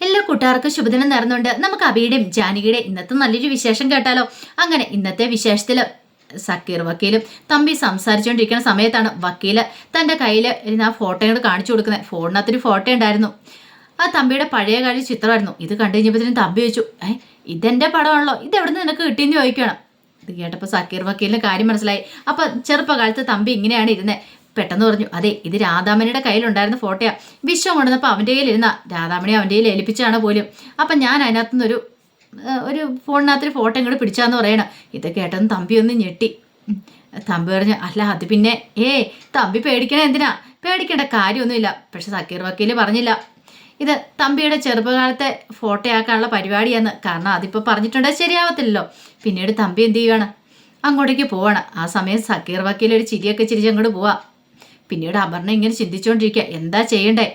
എല്ലാ കൂട്ടുകാർക്കും ശുഭദിനം നേർന്നുകൊണ്ട് നമുക്ക് അബിയുടെയും ജാനകിയുടെയും ഇന്നത്തെ നല്ലൊരു വിശേഷം കേട്ടാലോ? അങ്ങനെ ഇന്നത്തെ വിശേഷത്തിൽ സക്കീർ വക്കീലും തമ്പി സംസാരിച്ചുകൊണ്ടിരിക്കുന്ന സമയത്താണ് വക്കീൽ തന്റെ കയ്യിൽ ഇരുന്ന് ആ ഫോട്ടോ ഇങ്ങോട്ട് കാണിച്ചു കൊടുക്കുന്നത്. ഫോണിനകത്തൊരു ഫോട്ടോ ഉണ്ടായിരുന്നു. ആ തമ്പിയുടെ പഴയ കാഴ്ച ചിത്രമായിരുന്നു. ഇത് കണ്ടു കഴിഞ്ഞപ്പോഴത്തേനും തമ്പി ചോദിച്ചു ഏ ഇതെന്റെ പടമാണല്ലോ. ഇത് എവിടെ നിന്ന് നിനക്ക് കിട്ടിയെന്ന് ചോദിക്കണം ഇത് കേട്ടപ്പോൾ സക്കീർ വക്കീലിന് കാര്യം മനസ്സിലായി. അപ്പൊ ചെറുപ്പകാലത്ത് തമ്പി ഇങ്ങനെയാണ് ഇരുന്നത്. പെട്ടെന്ന് പറഞ്ഞു അതെ ഇത് രാധാമണിയുടെ കയ്യിലുണ്ടായിരുന്ന ഫോട്ടോയാ. വിശ്വം കൊണ്ടുവന്നപ്പോൾ അവന്റെ കയ്യിലിരുന്ന. രാധാമണി അവന്റെ കയ്യിൽ ഏൽപ്പിച്ചാണ് പോലും. അപ്പം ഞാൻ അതിനകത്തുനിന്നൊരു ഒരു ഫോണിനകത്തൊരു ഫോട്ടോ ഇങ്ങോട്ട് പിടിച്ചാന്ന് പറയണം. ഇത് കേട്ടെന്ന് തമ്പി ഒന്ന് ഞെട്ടി. തമ്പി പറഞ്ഞു അല്ല അത് പിന്നെ ഏ തമ്പി പേടിക്കണ എന്തിനാ? പേടിക്കേണ്ട കാര്യമൊന്നുമില്ല. പക്ഷെ സക്കീർ വക്കീൽ പറഞ്ഞില്ല. ഇത് തമ്പിയുടെ ചെറുപ്പകാലത്തെ ഫോട്ടോയാക്കാനുള്ള പരിപാടിയാന്ന്. കാരണം അതിപ്പോൾ പറഞ്ഞിട്ടുണ്ടെങ്കിൽ ശരിയാവത്തില്ലല്ലോ. പിന്നീട് തമ്പി എന്ത് ചെയ്യുകയാണ് അങ്ങോട്ടേക്ക് പോവാണ്. ആ സമയം സക്കീർ വക്കീൽ ഒരു ചിരിയൊക്കെ ചിരിച്ച് അങ്ങോട്ട് പോവാ. പിന്നീട് അപർണ ഇങ്ങനെ ചിന്തിച്ചുകൊണ്ടിരിക്കുക എന്താ ചെയ്യണ്ടേ?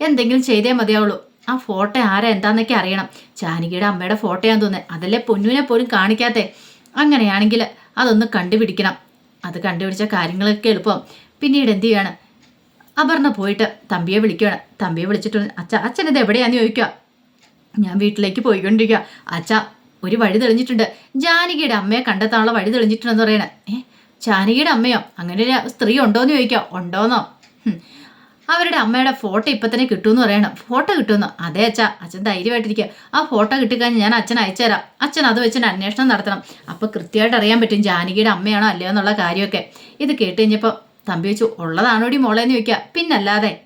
എന്തെങ്കിലും ചെയ്തേ മതിയാവുള്ളൂ. ആ ഫോട്ടോ ആരാ എന്താന്നൊക്കെ അറിയണം. ജാനകിയുടെ അമ്മയുടെ ഫോട്ടോയാന്ന് തോന്നുന്നത് അതല്ലേ പൊന്നുവിനെ പോലും കാണിക്കാത്തെ. അങ്ങനെയാണെങ്കിൽ അതൊന്ന് കണ്ടുപിടിക്കണം. അത് കണ്ടുപിടിച്ച കാര്യങ്ങളൊക്കെ എളുപ്പം. പിന്നീട് എന്ത് ചെയ്യാണ്? അപർണ പോയിട്ട് തമ്പിയെ വിളിക്കുകയാണ് തമ്പിയെ വിളിച്ചിട്ട് അച്ഛ അച്ഛൻ ഇത് എവിടെയാന്ന് ചോദിക്കുക? ഞാൻ വീട്ടിലേക്ക് പോയിക്കൊണ്ടിരിക്കുക. അച്ഛ ഒരു വഴി തെളിഞ്ഞിട്ടുണ്ട്. ജാനകിയുടെ അമ്മയെ കണ്ടെത്താനുള്ള വഴി തെളിഞ്ഞിട്ടുണ്ടെന്ന് പറയണേ. ഏ ജാനകിയുടെ അമ്മയോ? അങ്ങനെ ഒരു സ്ത്രീ ഉണ്ടോയെന്ന് ചോദിക്കാം. ഉണ്ടോന്നോ? അവരുടെ അമ്മയുടെ ഫോട്ടോ ഇപ്പം തന്നെ കിട്ടുമെന്ന് പറയണം. ഫോട്ടോ കിട്ടുമെന്നോ അതെ അച്ഛ അച്ഛൻ ധൈര്യമായിട്ടിരിക്കുക ആ ഫോട്ടോ കിട്ടിക്കഴിഞ്ഞാൽ ഞാൻ അച്ഛൻ അയച്ചുതരാം. അച്ഛൻ അത് വെച്ചിട്ട് അന്വേഷണം നടത്തണം. അപ്പോൾ കൃത്യമായിട്ട് അറിയാൻ പറ്റും ജാനകിയുടെ അമ്മയാണോ അല്ലയോ എന്നുള്ള കാര്യമൊക്കെ. ഇത് കേട്ട് കഴിഞ്ഞപ്പോൾ തമ്പി വെച്ചു ഉള്ളതാണോടി മോളേന്ന് ചോദിക്കുക പിന്നല്ലാതെ.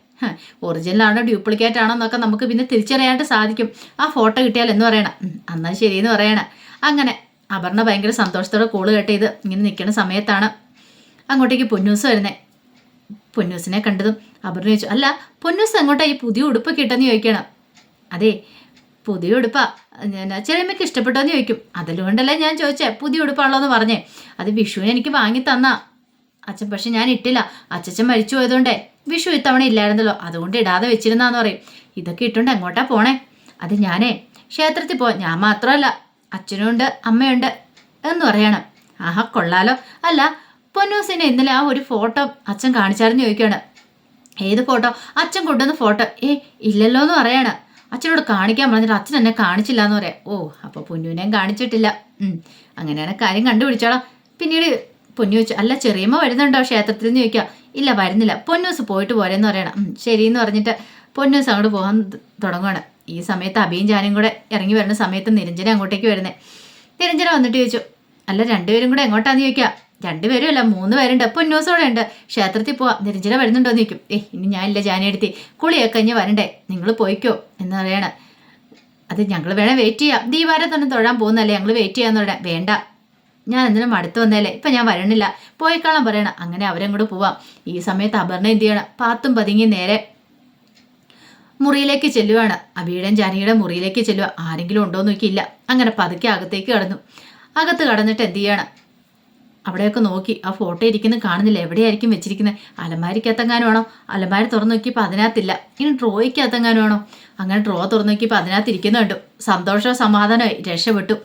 ഒറിജിനലാണോ? ഡ്യൂപ്ലിക്കേറ്റ് ആണോ? എന്നൊക്കെ നമുക്ക് പിന്നെ തിരിച്ചറിയാണ്ട് സാധിക്കും. ആ ഫോട്ടോ കിട്ടിയാൽ എന്ന് പറയണം. എന്നാൽ എന്നാ ശരിയെന്ന് പറയണം. അങ്ങനെ അപർണ ഭയങ്കര സന്തോഷത്തോടെ കൂൾ കേട്ട് ഇത് ഇങ്ങനെ നിൽക്കുന്ന സമയത്താണ് അങ്ങോട്ടേക്ക് പൊന്നൂസ് വരുന്നത് പൊന്നൂസിനെ കണ്ടതും അപർണ ചോദിച്ചു അല്ല പൊന്നൂസ് എങ്ങോട്ടാ ഈ പുതിയ ഉടുപ്പ് കിട്ടെന്ന് ചോദിക്കണം. അതെ പുതിയ ഉടുപ്പാ. ഞാൻ ചെറിയമ്മയ്ക്ക് ഇഷ്ടപ്പെട്ടോ എന്ന് ചോദിക്കും. അതിലുകൊണ്ടല്ലേ ഞാൻ ചോദിച്ചേ പുതിയ ഉടുപ്പാണല്ലോ എന്ന് പറഞ്ഞേ. അത് വിഷുവിന് എനിക്ക് വാങ്ങി തന്നാ. അച്ഛൻ പക്ഷെ ഞാൻ ഇട്ടില്ല. അച്ഛൻ മരിച്ചു പോയതുകൊണ്ടേ വിഷു ഇത്തവണ ഇല്ലായിരുന്നല്ലോ. അതുകൊണ്ട് ഇടാതെ വെച്ചിരുന്നാന്ന് പറയും. ഇതൊക്കെ ഇട്ടുകൊണ്ട് എങ്ങോട്ടാ പോണേ? അത് ഞാനേ ക്ഷേത്രത്തിൽ പോ ഞാൻ മാത്രമല്ല അച്ഛനുണ്ട് അമ്മയുണ്ട് എന്ന് പറയണം. ആഹാ കൊള്ളാലോ. അല്ല പൊന്നൂസിനെ ഇന്നലെ ആ ഒരു ഫോട്ടോ അച്ഛൻ കാണിച്ചായിരുന്നു ചോദിക്കുകയാണ്. ഏത് ഫോട്ടോ? അച്ഛൻ കൊണ്ടുവന്ന ഫോട്ടോ. ഏ ഇല്ലല്ലോ എന്ന് പറയാണ്. അച്ഛനോട് കാണിക്കാൻ പറഞ്ഞിട്ട് അച്ഛൻ എന്നെ കാണിച്ചില്ല എന്ന് പറയാം. ഓ അപ്പൊ പൊന്നുവിനെയും കാണിച്ചിട്ടില്ല. അങ്ങനെയാണ് കാര്യം കണ്ടുപിടിച്ചോളാം. പിന്നീട് പൊന്നു ചോദിച്ചു അല്ല ചെറിയമ്മ വരുന്നുണ്ടോ ക്ഷേത്രത്തിൽ നിന്ന് ചോദിക്കുക. ഇല്ല വരുന്നില്ല. പൊന്നൂസ് പോയിട്ട് പോരെന്ന് പറയണം. ശരി എന്ന് പറഞ്ഞിട്ട് പൊന്നൂസ് അങ്ങോട്ട് പോകാൻ ത- തുടങ്ങുവാണ്. ഈ സമയത്ത് അബിയും ജാനും കൂടെ ഇറങ്ങി വരുന്ന സമയത്ത് നിരഞ്ജന അങ്ങോട്ടേക്ക് വരുന്നത് നിരഞ്ജന വന്നിട്ട് ചോദിച്ചു അല്ല രണ്ടുപേരും കൂടെ എങ്ങോട്ടാന്ന് ചോദിക്കുക രണ്ടുപേരും അല്ല മൂന്ന് പേരുണ്ട് പൊന്നൂസോടെ ഉണ്ട്. ക്ഷേത്രത്തിൽ പോവാം നിരഞ്ജന വരുന്നുണ്ടോ? എന്ന് ചോദിക്കും. ഞാൻ ഇനി ഞാനില്ല ജാനിയെടുത്തി കുളിയൊക്കെ കഴിഞ്ഞ് വരണ്ടേ? നിങ്ങൾ പോയിക്കോ എന്ന് പറയണ. അത് ഞങ്ങൾ വേണേ വെയിറ്റ് ചെയ്യാം. ദീപാരെ തന്നെ തൊഴാൻ പോകുന്നല്ലേ ഞങ്ങൾ വെയിറ്റ് ചെയ്യാന്ന് പറയണം. വേണ്ട. ഞാൻ എന്തിനും അടുത്ത് വന്നേലേ ഇപ്പൊ ഞാൻ വരണില്ല. പോയിക്കാളാൻ പറയണം. അങ്ങനെ അവരും കൂടെ പോവാം. ഈ സമയത്ത് അപർണ എന്ത് ചെയ്യണം? പാത്തും പതുങ്ങി നേരെ മുറിയിലേക്ക് ചെല്ലുവാണ്. അബിയുടെയും ജാനിയുടെ മുറിയിലേക്ക് ചെല്ലുക ആരെങ്കിലും ഉണ്ടോ നോക്കിയില്ല. അങ്ങനെ പതുക്കെ അകത്തേക്ക് കടന്നു. അകത്ത് കടന്നിട്ട് എന്ത് ചെയ്യണം? അവിടെയൊക്കെ നോക്കി. ആ ഫോട്ടോ ഇരിക്കുന്നത് കാണുന്നില്ല. എവിടെയായിരിക്കും വെച്ചിരിക്കുന്നത്? അലമാരിക്കകത്തെങ്ങാനും ആണോ? അലമാരി തുറന്നു നോക്കിയപ്പോൾ അതിനകത്തില്ല. ഇനി ഡ്രോയ്ക്കകത്തെങ്ങാനും ആണോ? അങ്ങനെ ഡ്രോ തുറന്നു നോക്കിയപ്പോൾ അതിനകത്ത് ഇരിക്കുന്നുണ്ട് സന്തോഷവും സമാധാനമായി രക്ഷപ്പെട്ടു.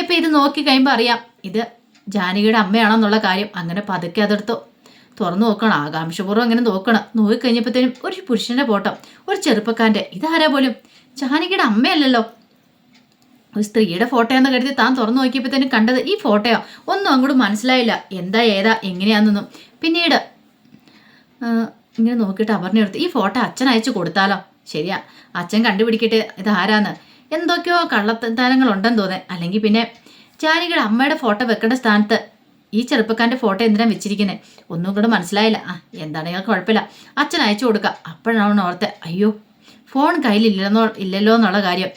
ഇപ്പം ഇത് നോക്കി കഴിയുമ്പോൾ അറിയാം. ഇത് ജാനകിയുടെ അമ്മയാണോ എന്നുള്ള കാര്യം. അങ്ങനെ പതുക്കെ അതെടുത്തു. തുറന്നു നോക്കണം ആകാംക്ഷപൂർവം അങ്ങനെ നോക്കണം. നോക്കിക്കഴിഞ്ഞപ്പോഴത്തേനും ഒരു പുരുഷന്റെ ഫോട്ടോ ഒരു ചെറുപ്പക്കാരന്റെ ഇതാരാ പോലും? ജാനകിയുടെ അമ്മയല്ലല്ലോ. ഒരു സ്ത്രീയുടെ ഫോട്ടോ എന്ന് കരുതി താൻ തുറന്നു നോക്കിയപ്പോഴത്തേനും കണ്ടത് ഈ ഫോട്ടോയോ. ഒന്നും അങ്ങോട്ട് മനസ്സിലായില്ല. എന്താ ഏതാ എങ്ങനെയാണെന്നൊന്നും പിന്നീട് ഇങ്ങനെ നോക്കിയിട്ട് അപർണ എടുത്ത്. ഈ ഫോട്ടോ അച്ഛൻ അയച്ചു കൊടുത്താലോ? ശരിയാ. അച്ഛൻ കണ്ടുപിടിക്കട്ടെ ഇത് ആരാന്ന് എന്തൊക്കെയോ കള്ളത്തരങ്ങൾ ഉണ്ടെന്ന് തോന്നേ അല്ലെങ്കിൽ പിന്നെ ജാനകിയുടെ അമ്മയുടെ ഫോട്ടോ വെക്കേണ്ട സ്ഥാനത്ത് ഈ ചെറുപ്പക്കാരന്റെ ഫോട്ടോ എന്തിനാ വെച്ചിരിക്കുന്നത് ഒന്നും കൂടെ മനസ്സിലായില്ല. ആ എന്താണെങ്കിൽ കുഴപ്പമില്ല. അച്ഛൻ അയച്ചു കൊടുക്കുക അപ്പോഴാണ് ഓർത്തെ അയ്യോ ഫോൺ കയ്യിലില്ലെന്നോ ഇല്ലല്ലോ എന്നുള്ള കാര്യം.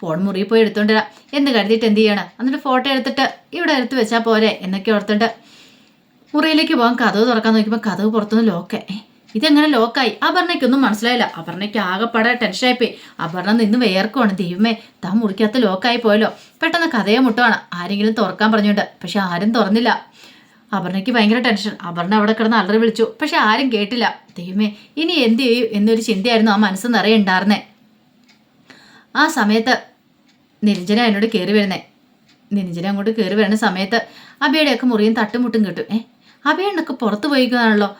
ഫോൺ മുറിയിൽ പോയി എടുത്തോണ്ട് വരാം എന്ന് കരുതിയിട്ട് എന്ത് ചെയ്യണം? എന്നിട്ട് ഫോട്ടോ എടുത്തിട്ട് ഇവിടെ എടുത്ത് വെച്ചാൽ പോരെ എന്നൊക്കെ ഓർത്തിട്ട് മുറിയിലേക്ക് പോകാൻ കഥവ് തുറക്കാൻ നോക്കിയപ്പോൾ കഥവ് പുറത്തുനിന്ന് ലോക്ക് ഇതെങ്ങനെ ലോക്കായി? അപർണയ്ക്കൊന്നും മനസ്സിലായില്ല. അപർണയ്ക്ക് ആകെപ്പാടെ ടെൻഷനായിപ്പോയി അപർണ നിന്ന് വേർക്കുവാണ് ദൈവമേ താൻ മുറിക്കകത്ത് ലോക്കായി പോയല്ലോ. പെട്ടെന്ന് കഥയെ മുട്ടുവാണ്. ആരെങ്കിലും തുറക്കാൻ പറഞ്ഞുകൊണ്ട്. പക്ഷെ ആരും തുറന്നില്ല. അപർണയ്ക്ക് ഭയങ്കര ടെൻഷൻ അപർണ അവിടെ കിടന്ന് അലറി വിളിച്ചു. പക്ഷെ ആരും കേട്ടില്ല. ദൈവമേ ഇനി എന്ത് ചെയ്യും എന്നൊരു ചിന്തയായിരുന്നു ആ മനസ്സ് നിറയെ ഉണ്ടായിരുന്നേ. ആ സമയത്ത് നിരഞ്ജന എന്നോട് കയറി വരുന്നേ. നിരഞ്ജന അങ്ങോട്ട് കയറി വരുന്ന സമയത്ത് അബിയുടെയൊക്കെ മുറിയും തട്ടുമുട്ടും കിട്ടും. ഏ അബിയുണ്ടൊക്കെ പുറത്ത് പോയിക്കുന്നതാണല്ലോ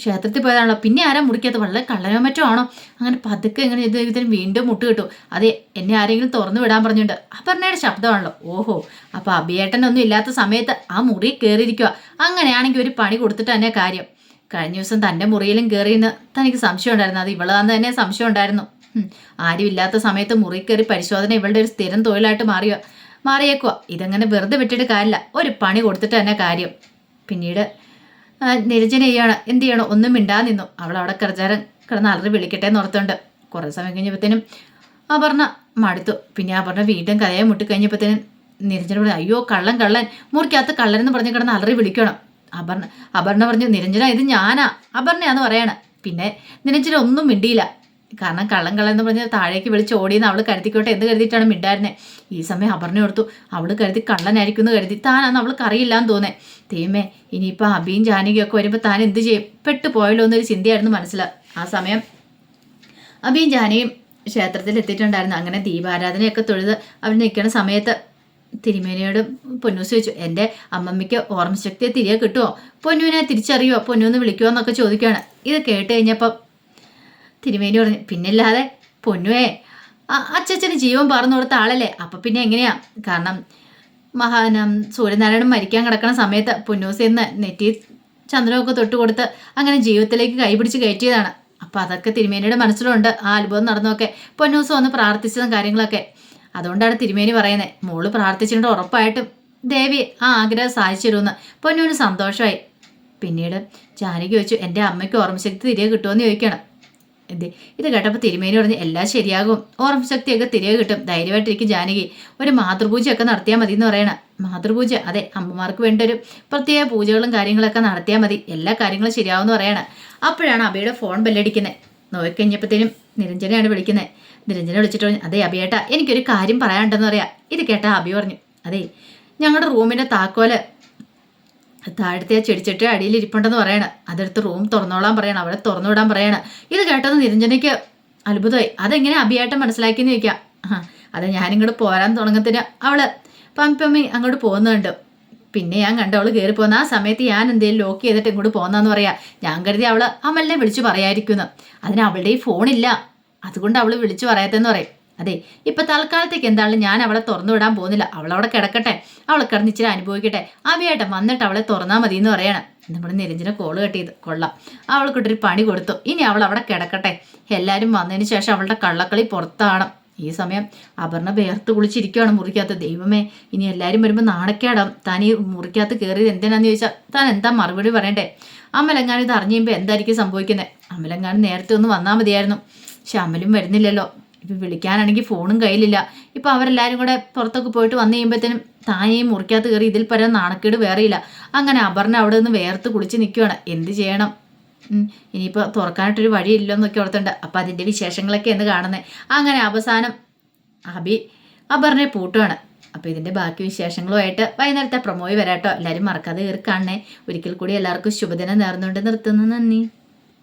ക്ഷേത്രത്തിൽ പോയതാണല്ലോ. പിന്നെ ആരാ മുറിക്കാത്ത വളരെ കള്ളനോ മറ്റോ ആണോ അങ്ങനെ പതുക്കെ ഇങ്ങനെ ഇത് ഇതിന് വീണ്ടും മുട്ട് കിട്ടും. അതെ എന്നെ ആരെങ്കിലും തുറന്നു വിടാൻ പറഞ്ഞിട്ടുണ്ട്. അപർണയുടെ ശബ്ദമാണല്ലോ. ഓഹോ. അപ്പൊ അഭിയേട്ടനൊന്നും ഇല്ലാത്ത സമയത്ത് ആ മുറി കയറിയിരിക്കുക അങ്ങനെയാണെങ്കിൽ ഒരു പണി കൊടുത്തിട്ട് തന്നെ കാര്യം. കഴിഞ്ഞ ദിവസം തന്റെ മുറിയിലും കയറിയെന്ന് തനിക്ക് സംശയം ഉണ്ടായിരുന്നു അത് ഇവളാന്ന് തന്നെ സംശയം ഉണ്ടായിരുന്നു ആരുമില്ലാത്ത സമയത്ത് മുറി കയറി പരിശോധന ഇവളുടെ ഒരു സ്ഥിരം തൊഴിലായിട്ട് മാറിയ? മാറിയേക്കുക ഇതങ്ങനെ വെറുതെ വിട്ടിട്ട് കാര്യമില്ല. ഒരു പണി കൊടുത്തിട്ട് തന്നെ കാര്യം. പിന്നീട് ആ, നിരഞ്ജന ചെയ്യാണ് എന്ത് ചെയ്യണം ഒന്നും മിണ്ടാ നിന്നു. അവൾ അവിടെ കിടച്ചാരം കിടന്ന് അലറി വിളിക്കട്ടെ എന്ന് ഓർത്തുണ്ട് കുറേ സമയം കഴിഞ്ഞപ്പോഴത്തേനും അപർണ മടുത്തു. പിന്നെ ആ അപർണ വീണ്ടും കഥയെ മുട്ടി കഴിഞ്ഞപ്പോഴത്തേനും നിരഞ്ജന പറഞ്ഞു അയ്യോ കള്ളൻ കള്ളൻ. മുറിക്കകത്ത് കള്ളൻ എന്ന് പറഞ്ഞ് കിടന്ന് അലറി വിളിക്കണം. അപർണ അപർണ പറഞ്ഞു നിരഞ്ജന ഇത് ഞാനാ. അപർണയാന്ന് പറയണേ. പിന്നെ നിരഞ്ജന ഒന്നും മിണ്ടിയില്ല. കാരണം കള്ളം കള്ളം എന്ന് പറഞ്ഞ് താഴേക്ക് വിളിച്ച് ഓടിയെന്ന് അവൾ കരുതിക്കോട്ടെ എന്ത് കരുതിയിട്ടാണ് മിണ്ടായിരുന്നെ. ഈ സമയം അപർണ കൊടുത്തു അവൾ കരുതി കള്ളനായിരിക്കും എന്ന് കരുതി. താനാന്ന് അവൾക്ക് അറിയില്ലാന്ന് തോന്നേ. തീമേ ഇനിയിപ്പോൾ അബിയും ജാനകിയും ഒക്കെ വരുമ്പോൾ താൻ എന്ത് ചെയ്യും? പെട്ട് പോയല്ലോ എന്നൊരു ചിന്തയായിരുന്നു മനസ്സിൽ ആ സമയം അബിയും ജാനയും ക്ഷേത്രത്തിൽ എത്തിയിട്ടുണ്ടായിരുന്നു. അങ്ങനെ ദീപാരാധനയൊക്കെ തൊഴുത് അവർ നിൽക്കുന്ന സമയത്ത് തിരുമേനയോട് പൊന്നൂസ് ചോദിച്ചു എന്റെ അമ്മമ്മയ്ക്ക് ഓർമ്മശക്തിയെ തിരികെ കിട്ടുമോ പൊന്നുവിനെ തിരിച്ചറിയുമോ പൊന്നു എന്ന് വിളിക്കുമോ എന്നൊക്കെ ചോദിക്കുകയാണ് ഇത് കേട്ട് കഴിഞ്ഞപ്പം തിരുമേനി പറഞ്ഞു പിന്നില്ലാതെ പൊന്നുവേ അച്ചച്ചന് ജീവൻ പറഞ്ഞു കൊടുത്ത ആളല്ലേ അപ്പം പിന്നെ എങ്ങനെയാ? കാരണം മഹാനം സൂര്യനാരായണൻ മരിക്കാൻ കിടക്കുന്ന സമയത്ത് പൊന്നൂസ് എന്ന് നെറ്റി ചന്ദ്രനൊക്കെ തൊട്ട് കൊടുത്ത് അങ്ങനെ ജീവിതത്തിലേക്ക് കൈപിടിച്ച് കയറ്റിയതാണ്. അപ്പം അതൊക്കെ തിരുമേനിയുടെ മനസ്സിലുണ്ട് ആ അത്ഭുതം നടന്നൊക്കെ പൊന്നൂസ് വന്ന് പ്രാർത്ഥിച്ചതും കാര്യങ്ങളൊക്കെ. അതുകൊണ്ടാണ് തിരുമേനി പറയുന്നത് മോൾ പ്രാർത്ഥിച്ചിട്ടുണ്ട് ഉറപ്പായിട്ടും ദേവി ആ ആഗ്രഹം സാധിച്ചിരുമെന്ന് പൊന്നൂന് സന്തോഷമായി. പിന്നീട് ജാനകി വെച്ചു എന്റെ അമ്മയ്ക്ക് ഓർമ്മശക്തി തിരികെ കിട്ടുമെന്ന് ചോദിക്കണം എന്ത്? ഇത് കേട്ടപ്പോൾ തിരുമേനി പറഞ്ഞ് എല്ലാം ശരിയാകും. ഓർമ്മ ശക്തിയൊക്കെ തിരികെ കിട്ടും. ധൈര്യമായിട്ടിരിക്കും ജാനകി. ഒരു മാതൃപൂജയൊക്കെ നടത്തിയാൽ മതി എന്ന് പറയണം. മാതൃപൂജ അതെ അമ്മമാർക്ക് വേണ്ട ഒരു പ്രത്യേക പൂജകളും കാര്യങ്ങളൊക്കെ നടത്തിയാൽ മതി. എല്ലാ കാര്യങ്ങളും ശരിയാവുമെന്ന് പറയണം. അപ്പോഴാണ് അബിയുടെ ഫോൺ ബെല്ലടിക്കുന്നത് നോക്കിക്കഴിഞ്ഞപ്പോഴത്തേനും നിരഞ്ജനയാണ് വിളിക്കുന്നത് നിരഞ്ജന വിളിച്ചിട്ട് പറഞ്ഞു അതെ അബിയേട്ടാ എനിക്കൊരു കാര്യം പറയാനുണ്ടെന്ന് പറയാം. ഇത് കേട്ടാ അബി പറഞ്ഞു അതെ ഞങ്ങളുടെ റൂമിന്റെ താക്കോൽ താഴത്തെ ആ ചെടിച്ചട്ടി അടിയിൽ ഇരിപ്പുണ്ടെന്ന് പറയണ. അതെടുത്ത് റൂം തുറന്നോളാൻ പറയണം. അവിടെ തുറന്നു വിടാൻ പറയണം. ഇത് കേട്ടത് നിരഞ്ജനയ്ക്ക് അത്ഭുതമായി. അതെങ്ങനെ അഭിയായിട്ട് മനസ്സിലാക്കിയെന്ന് ചോദിക്കാം. അത് ഞാനിങ്ങോട്ട് പോരാൻ തുടങ്ങത്തിന് അവൾ പമ്പമ്മി അങ്ങോട്ട് പോകുന്നുണ്ട്. പിന്നെ ഞാൻ കണ്ട അവൾ കയറി പോകുന്ന ആ സമയത്ത് ഞാൻ എന്തെങ്കിലും ലോക്ക് ചെയ്തിട്ട് ഇങ്ങോട്ട് പോകുന്നതെന്ന് പറയാ. ഞാൻ കരുതി അവൾ അമലിനെ വിളിച്ചു പറയായിരിക്കുന്നു. അതിന് അവളുടെ ഈ ഫോണില്ല. അതുകൊണ്ട് അവൾ വിളിച്ചു പറയാത്തെന്ന് പറയും. അതെ ഇപ്പൊ തൽക്കാലത്തേക്ക് എന്താണെങ്കിലും ഞാൻ അവളെ തുറന്നു വിടാൻ പോകുന്നില്ല. അവളവിടെ കിടക്കട്ടെ. അവളെ കിടന്നിച്ചിരി അനുഭവിക്കട്ടെ. അവയായിട്ട് വന്നിട്ട് അവളെ തുറന്നാൽ മതി എന്ന് പറയണം. നമ്മുടെ നിരഞ്ജന കോൾ കെട്ടിയത് കൊള്ളാം. അവൾക്കിട്ടൊരു പണി കൊടുത്തു. ഇനി അവൾ അവിടെ കിടക്കട്ടെ. എല്ലാവരും വന്നതിന് ശേഷം അവളുടെ കള്ളക്കളി പുറത്താണ്. ഈ സമയം അപർണ വേർത്ത് കുളിച്ചിരിക്കുകയാണ് മുറിക്കകത്ത്. ദൈവമേ ഇനി എല്ലാവരും വരുമ്പോൾ നാണക്കേടാം താൻ ഈ മുറിക്കകത്ത് കയറിയത് എന്തിനാന്ന് ചോദിച്ചാൽ താൻ എന്താ മറുപടി പറയണ്ടേ? അമലെങ്ങാനും ഇത് അറിഞ്ഞു കഴിയുമ്പോൾ എന്തായിരിക്കും സംഭവിക്കുന്നത് അമലെങ്ങാനും നേരത്തെ ഒന്ന് വന്നാൽ മതിയായിരുന്നു. പക്ഷെ അമലും വരുന്നില്ലല്ലോ. ഇപ്പം വിളിക്കാനാണെങ്കിൽ ഫോണും കയ്യിലില്ല. ഇപ്പം അവരെല്ലാവരും കൂടെ പുറത്തൊക്കെ പോയിട്ട് വന്നു കഴിയുമ്പോഴത്തേനും താനേയും മുറിക്കകത്ത് കയറി ഇതിൽ പരം നാണക്കേട് വേറെയില്ല അങ്ങനെ അപർണ അവിടെ നിന്ന് വേർത്ത് കുളിച്ച് നിൽക്കുകയാണ് എന്ത് ചെയ്യണം? ഇനിയിപ്പോൾ തുറക്കാനായിട്ടൊരു വഴിയില്ലോ എന്നൊക്കെ ഓർത്തുണ്ട് അപ്പം അതിന്റെ വിശേഷങ്ങളൊക്കെ എന്ന് കാണുന്നത് അങ്ങനെ അവസാനം അബി അപർണയെ പൂട്ടുകയാണ് അപ്പോൾ ഇതിന്റെ ബാക്കി വിശേഷങ്ങളുമായിട്ട് വൈകുന്നേരത്തെ പ്രൊമോയി വരാട്ടോ. എല്ലാവരും മറക്കാതെ കയറി കാണണേ. ഒരിക്കൽ കൂടി എല്ലാവർക്കും ശുഭദിനം നേർന്നുകൊണ്ട് നിർത്തുന്നു. നന്ദി.